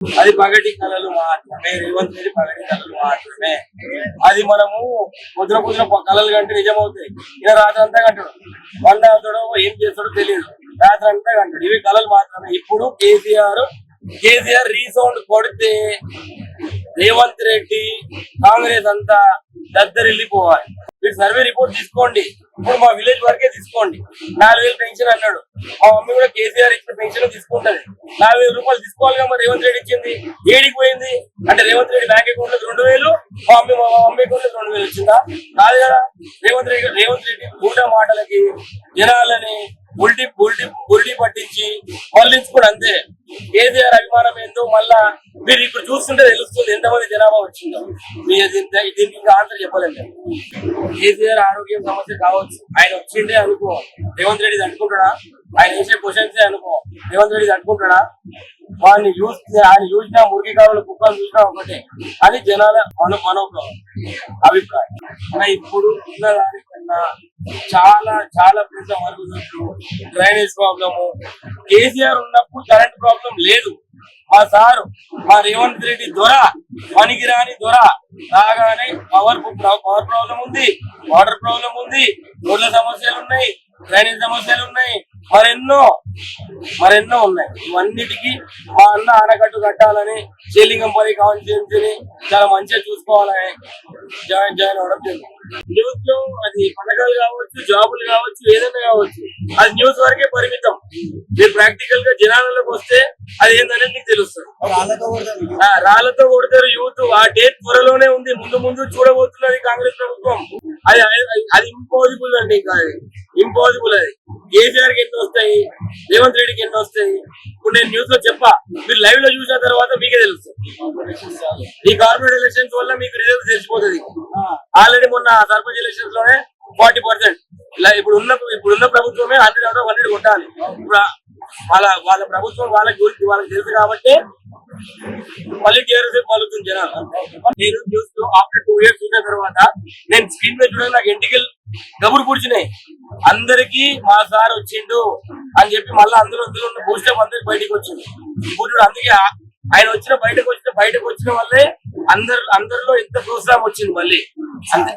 అది పగటి కళలు మాత్రమే రేవంత్ రెడ్డి పగటి కళలు మాత్రమే. అది మనము పొద్దున పొద్దున కళలు కంటే నిజమవుతాయి. ఇలా రాత్రి అంతా కంటాడు. వంద అవుతాడో ఏం చేస్తాడో తెలియదు. రాత్రి అంతా కంటాడు. ఇవి కళలు మాత్రమే. ఇప్పుడు కేసీఆర్ కేసీఆర్ రీసౌండ్ కొడితే రేవంత్ రెడ్డి కాంగ్రెస్ అంతా దద్దరిల్లిపోవాలి. మీరు సర్వే రిపోర్ట్ తీసుకోండి. ఇప్పుడు మా విలేజ్ వరకే తీసుకోండి. నాలుగు వేలు పెన్షన్ అన్నాడు. మా మమ్మీ కూడా కేసీఆర్ ఇచ్చిన పెన్షన్ తీసుకుంటది. నాలుగు వేల రూపాయలు తీసుకోవాలిగా మరి రేవంత్ రెడ్డి ఇచ్చింది. ఏడికి పోయింది? అంటే రేవంత్ రెడ్డి బ్యాంక్ అకౌంట్లో రెండు వేలు మా మమ్మీ మా మమ్మీ అకౌంట్లో రెండు వేలు వచ్చిందా కాదు కదా. రేవంత్ రెడ్డి రేవంత్ రెడ్డి కూట మాటలకి జనాలని బుల్టి బుల్టి బుల్టీ పట్టించి మళ్ళించుకుని అంతే. కేసీఆర్ అభిమానం ఏందో మళ్ళా మీరు ఇప్పుడు చూస్తుంటే తెలుస్తుంది ఎంతమంది జనాభా వచ్చిందో. మీరు దీనికి ఇంకా ఆన్సర్ చెప్పలేదు కేసీఆర్ ఆరోగ్యం సమస్య కావచ్చు. ఆయన వచ్చిండే అనుకో. రేవంత్ రెడ్డి తట్టుకుంటాడా? ఆయన వేసే క్వశ్చన్స్ అనుకో. రేవంత్ రెడ్డి తట్టుకుంటాడా? వాడిని చూస్తే ఆయన చూసినా మురికి కావాలి కుక్కలు చూసినా ఒకటే. అది జనాల మన మనోభావం అభిప్రాయం. ఇప్పుడు ఉన్న దానికన్నా చాలా చాలా పెద్ద మరుగుదొడ్లు డ్రైనేజ్ ప్రాబ్లము. కేసీఆర్ ఉన్నప్పుడు కరెంట్ ప్రాబ్లం లేదు. మా సారు మా రేవంత్ రెడ్డి దొర పనికిరాని దొర. రాగానే పవర్ పవర్ ప్రాబ్లం ఉంది వాటర్ ప్రాబ్లం ఉంది రోడ్ల సమస్యలు ఉన్నాయి డ్రైనేజ్ సమస్యలు ఉన్నాయి. మరెన్నో మరెన్నో ఉన్నాయి. ఇవన్నిటికీ మా అన్న ఆనకట్టు కట్టాలని శ్రీలింగంపల్లి కాన్స్టిట్యూన్సీని చాలా మంచిగా చూసుకోవాలని జాయిన్ జాయిన్ అవ్వడం జరిగింది. న్యూస్లో అది పండగలు కావచ్చు జాబులు కావచ్చు ఏదైనా కావచ్చు అది న్యూస్ వరకే పరిమితం. మీరు ప్రాక్టికల్గా జనాలలోకి వస్తే అది ఏందనేది మీకు తెలుస్తుంది. రాళ్ళతో కొడతారు యూత్. ఆ డేట్ త్వరలోనే ఉంది. ముందు ముందు చూడబోతున్నది కాంగ్రెస్ ప్రభుత్వం. అది అది- అది ఇంపాసిబుల్ అండి ఇంకా ఇంపాసిబుల్ అది. కేసీఆర్కి ఎన్ని వస్తాయి? రేవంత్ రెడ్డికి ఎన్ని వస్తాయి? ఇప్పుడు నేను న్యూస్లో చెప్పా. మీరు లైవ్లో చూసిన తర్వాత మీకే తెలుస్తుంది ఈ కార్పొరేట్ ఎలక్షన్స్ వల్ల మీకు రిజల్ట్ తెలిసిపోతుంది. ఆల్రెడీ మొన్న సర్పంచ్ ఎలక్షన్స్లోనే ఫార్టీ పర్సెంట్ ఇలా ఇప్పుడు ఉన్న ఇప్పుడు ఉన్న ప్రభుత్వమే హండ్రెడ్ అవుట్ ఆఫ్ హండ్రెడ్ కొట్టాలి. ఇప్పుడు వాళ్ళ వాళ్ళ ప్రభుత్వం వాళ్ళకి గురించి వాళ్ళకి తెలుసు కాబట్టి మళ్ళీ టీఆర్ఎస్ పలుకుతుంది జనాలు. నేను న్యూస్లో ఆఫ్టర్ టూ ఇయర్స్ ఉన్న తర్వాత నేను స్క్రీన్ మీద చూడడం నాకు ఎంటికల్ గబురు పూడ్చినాయి. అందరికి మా సార్ వచ్చిండు అని చెప్పి మళ్ళీ అందులో అందులో ఉన్న బూస్టప్ అందరికి బయటకు వచ్చింది ఇప్పుడు అందుకే ఆయన వచ్చిన బయటకు వచ్చిన బయటకు వచ్చిన వల్లే అందరు అందరిలో ఇంత ప్రోత్సాహం వచ్చింది మళ్ళీ. అంతే.